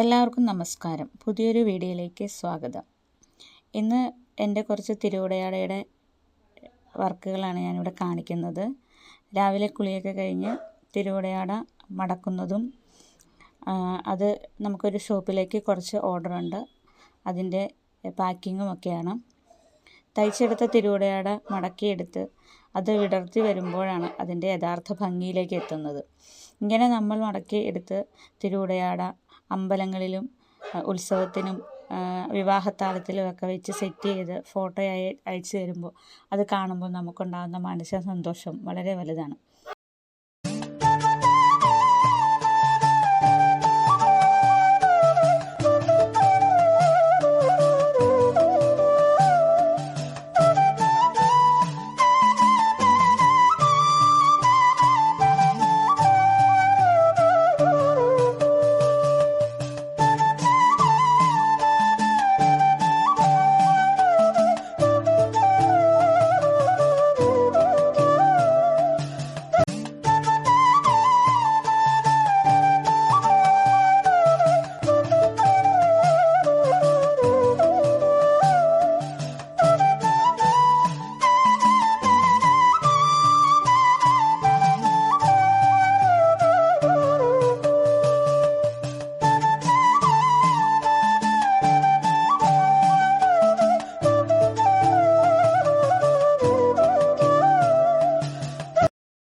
എല്ലാവർക്കും നമസ്കാരം. പുതിയൊരു വീഡിയോയിലേക്ക് സ്വാഗതം. ഇന്ന് എന്റെ കുറച്ച് തിരുവിടയാടയുടെ വർക്കുകളാണ് ഞാനിവിടെ കാണിക്കുന്നത്. രാവിലെ കുളിയൊക്കെ കഴിഞ്ഞ് തിരുവിടയാട മടക്കുന്നതും അത് നമുക്കൊരു ഷോപ്പിലേക്ക് കുറച്ച് ഓർഡറുണ്ട്. അതിന്റെ പാക്കിങ്ങും ഒക്കെയാണ്. തയ്ച്ചെടുത്ത തിരുവിടയാട മടക്കിയെടുത്ത് അത് വിടർത്തി വരുമ്പോഴാണ് അതിന്റെ യഥാർത്ഥ ഭംഗിയിലേക്ക് എത്തുന്നത്. ഇങ്ങനെ നമ്മൾ മടക്കി എടുത്ത് തിരുവുടയാട അമ്പലങ്ങളിലും ഉത്സവത്തിനും ഒക്കെ വെച്ച് സെറ്റ് ചെയ്ത് ഫോട്ടോ അയച്ചു തരുമ്പോൾ അത് കാണുമ്പോൾ നമുക്കുണ്ടാകുന്ന മാനസിക സന്തോഷം വളരെ വലുതാണ്.